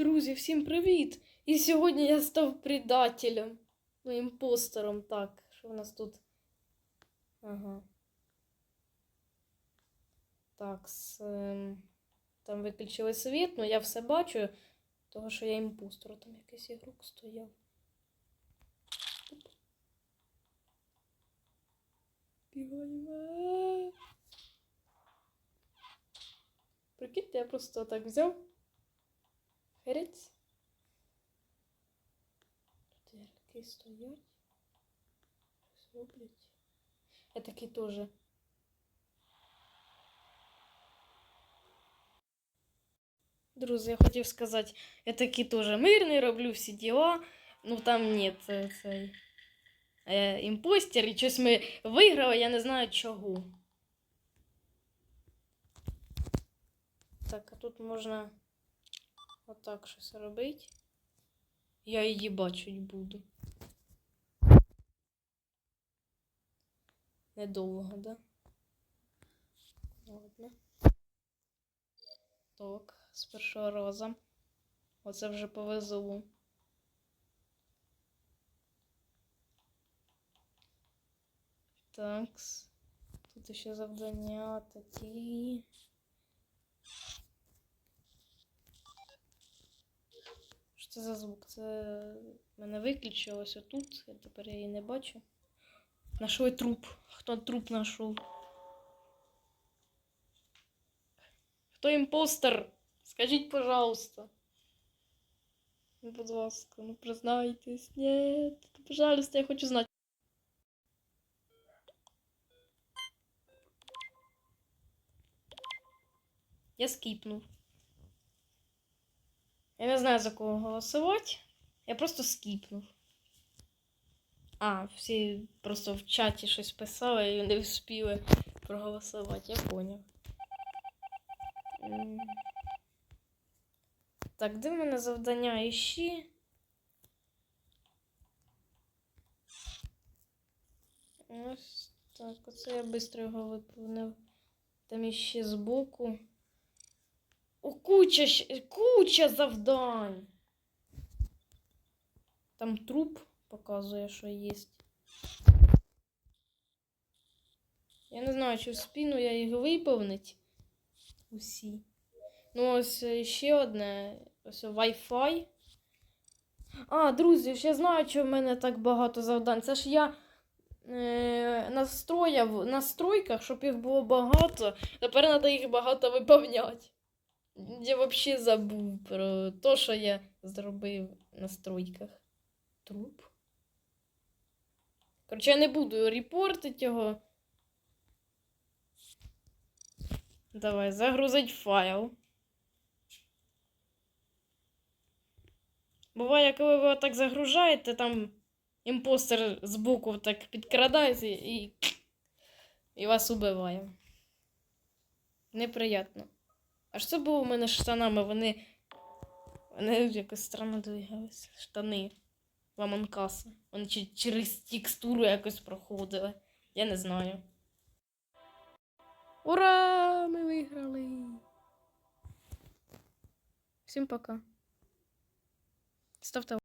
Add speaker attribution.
Speaker 1: Друзі, всім привіт! І сьогодні я став предателем. Ну, імпостером, так. Що в нас тут? Ага. Так, с, ем, там виключили світ, ну я все бачу, того що я імпостер, там якийсь ігрок стояв. Бігаємо. Прикиньте, я просто так взяв. Херець. Тут ігроки стоять. Щось роблять. Я такий теж. Друзі, я хотів сказати, я такий теж мирний, роблю всі діла. Ну там ні, це цей е, імпостер, і щось ми виграли, я не знаю чого. Так, а тут можна Отак щось робити. Я її бачить буду. Недовго, да? Ладно. Так, з першого разу. Оце вже повезло. Такс. Тут ще завдання такі. Це за звук? Це мене виключилось отут. Я тепер її не бачу. Нашли труп. Хто труп знайшов? Хто імпостер? Скажіть, пожалуйста. Ну, будь ласка, ну признайтесь. Нет, пожалуйста, я хочу знати. Я скіпнув. Я не знаю, за кого голосувати. Я просто скіпнув. А, всі просто в чаті щось писали і не встигли проголосувати, я поняв. Так, де в мене завдання іщі? Ось так, оце я швидко його виповнив. Там іще збоку. О, куча, куча завдань. Там труп показує, що є. Я не знаю, чи в спину я їх виповнить. Усі. Ну, ось е, ще одне. Ось Wi-Fi. А, друзі, ще знаю, що в мене так багато завдань. Це ж я е, настрояв в настройках, щоб їх було багато. Тепер треба їх багато виповняти. Я взагалі забув про те, що я зробив в настройках. Труп. Коротше, я не буду репортити його. Давай, загрузить файл. Буває, коли ви так загружаєте, там імпостер збоку так підкрадається і, і вас убиває. Неприятно. А що було у мене з штанами? Вони. Вони якось странно двигалися. Штани. Ламанкаса. Вони через текстуру якось проходили. Я не знаю. Ура! Ми виграли! Всім пока. Ставте